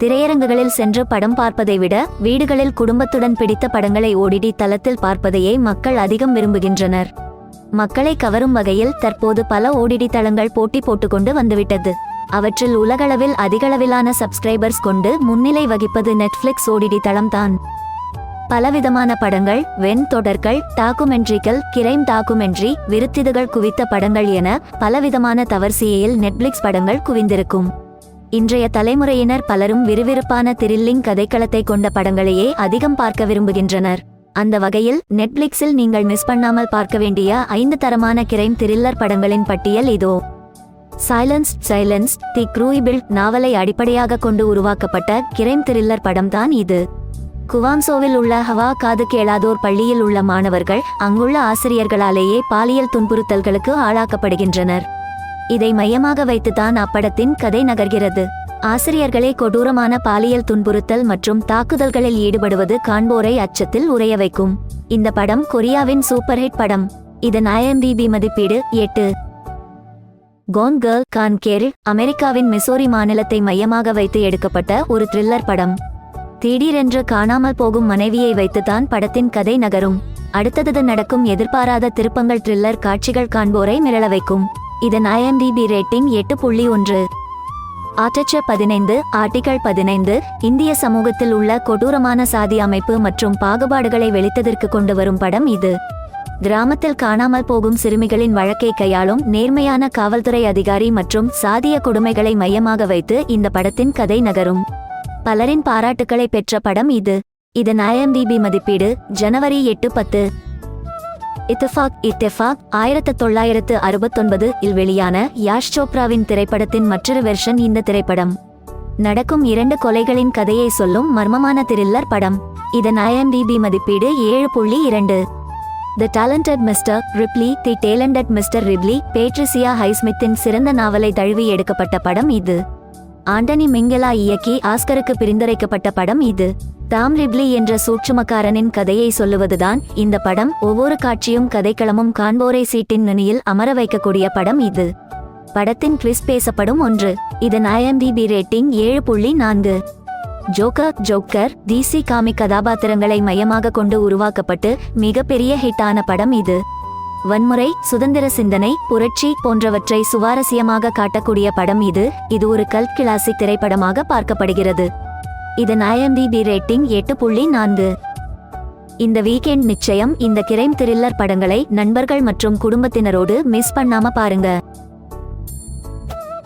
திரையரங்குகளில் சென்று படம் பார்ப்பதை விட வீடுகளில் குடும்பத்துடன் பிடித்த படங்களை ஓடிடி தளத்தில் பார்ப்பதையே மக்கள் அதிகம் விரும்புகின்றனர். மக்களை கவரும் வகையில் தற்போது பல ஓடிடி தளங்கள் போட்டி போட்டுக்கொண்டு வந்துவிட்டது. அவற்றில் உலகளவில் அதிகளவிலான சப்ஸ்கிரைபர்ஸ் கொண்டு முன்னிலை வகிப்பது நெட்ஃபிளிக்ஸ் ஓடிடி தளம்தான் பலவிதமான படங்கள் வெண் தொடர்கள் டாக்குமெண்ட்ரிகள் கிரைம் டாக்குமெண்ட்ரி விருத்திதுகள் குவித்த படங்கள் என பலவிதமான தவர்சியில் நெட்ஃபிளிக்ஸ் படங்கள் குவிந்திருக்கும். இன்றைய தலைமுறையினர் பலரும் விறுவிறுப்பான த்ரில்லிங் கதைக்களத்தை கொண்ட படங்களையே அதிகம் பார்க்க விரும்புகின்றனர். அந்த வகையில் நெட்ஃபிளிக்ஸில் நீங்கள் மிஸ் பண்ணாமல் பார்க்க வேண்டிய ஐந்து தரமான கிரைம் த்ரில்லர் படங்களின் பட்டியல் இதோ. சைலன்ஸ் சைலன்ஸ் தி க்ரூயிபில் நாவலை அடிப்படையாக கொண்டு உருவாக்கப்பட்ட கிரைம் த்ரில்லர் படம்தான் இது. குவாம்சோவில் உள்ள ஹவா காது கேளாதோர் பள்ளியில் உள்ள மாணவர்கள் அங்குள்ள ஆசிரியர்களாலேயே பாலியல் துன்புறுத்தல்களுக்கு ஆளாக்கப்படுகின்றனர். இதை மையமாக வைத்துதான் அப்படத்தின் கதை நகர்கிறது. ஆசிரியர்களே கொடூரமான பாலியல் துன்புறுத்தல் மற்றும் தாக்குதல்களில் ஈடுபடுவது காண்போரை அச்சத்தில் உறைய வைக்கும். இந்த படம் கொரியாவின் சூப்பர் ஹிட் படம். இதன் ஐஎம்பிபி மதிப்பீடு எட்டு. கோன் கேர்ள் கான் கேர் அமெரிக்காவின் மிசோரி மாநிலத்தை மையமாக வைத்து எடுக்கப்பட்ட ஒரு த்ரில்லர் படம். திடீரென்று காணாமல் போகும் மனைவியை வைத்துதான் படத்தின் கதை நகரும். அடுத்தது நடக்கும் எதிர்பாராத திருப்பங்கள் த்ரில்லர் காட்சிகள் காண்போரை மிரள வைக்கும். இதன் ஐஎம்டிபி ரேட்டிங் எட்டு புள்ளி ஒன்று. ஆர்டிச்சர் பதினைந்து ஆர்டிகல் பதினைந்து இந்திய சமூகத்தில் உள்ள கொடூரமான சாதி அமைப்பு மற்றும் பாகுபாடுகளை வெளித்ததற்கு கொண்டு வரும் படம் இது. கிராமத்தில் காணாமல் போகும் சிறுமிகளின் வழக்கை கையாளும் நேர்மையான காவல்துறை அதிகாரி மற்றும் சாதிய கொடுமைகளை மையமாக வைத்து இந்த படத்தின் கதை நகரும். பலரின் பாராட்டுக்களை பெற்ற படம் இது. இதன் ஐஎம்டிபி மதிப்பீடு ஜனவரி எட்டு பத்து. இத்தஃபாக் இத்தெஃபாக் ஆயிரத்து தொள்ளாயிரத்து அறுபத்தொன்பது இல் வெளியான யாஷ் சோப்ராவின் திரைப்படத்தின் மற்றொரு வெர்ஷன் இந்த திரைப்படம். நடக்கும் இரண்டு கொலைகளின் கதையை சொல்லும் மர்மமான திரில்லர் படம். இதன் ஐஎம்டிபி மதிப்பீடு ஏழு புள்ளி இரண்டு. The talented Mister Ripley the talented Mister Ripley Patricia ஹைஸ்மித்தின் சிறந்த நாவலை தழுவி எடுக்கப்பட்ட படம் இது. ஆண்டனி மிங்கலா இயக்கி ஆஸ்கருக்கு பிரிந்துரைக்கப்பட்ட படம் இது. தாம் ரிப்லி என்ற சூட்சுமக்காரனின் கதையை சொல்லுவதுதான் இந்த படம். ஒவ்வொரு காட்சியும் கதைக்களமும் காண்போரை சீட்டின் நுனியில் அமர வைக்கக்கூடிய படம் இது. படத்தின் ட்விஸ்ட் பேசப்படும் ஒன்று. இதன் ஐஎம்டிபி ரேட்டிங் ஏழு புள்ளி நான்கு. ஜோக்கர் ஜோக்கர் டிசி காமிக் கதாபாத்திரங்களை மையமாக கொண்டு உருவாக்கப்பட்டு மிகப்பெரிய ஹிட்டான படம் இது. வன்முறை சுதந்திர சிந்தனை புரட்சி போன்றவற்றை சுவாரஸ்யமாக காட்டக்கூடிய படம் இது. இது ஒரு கல்ட் கிளாசிக் திரைப்படமாக பார்க்கப்படுகிறது. இதன் ஐஎம்டிபி ரேட்டிங் எட்டு புள்ளி நான்கு. இந்த வீக்கெண்ட் நிச்சயம் இந்த கிரைம் த்ரில்லர் படங்களை நண்பர்கள் மற்றும் குடும்பத்தினரோடு மிஸ் பண்ணாம பாருங்க.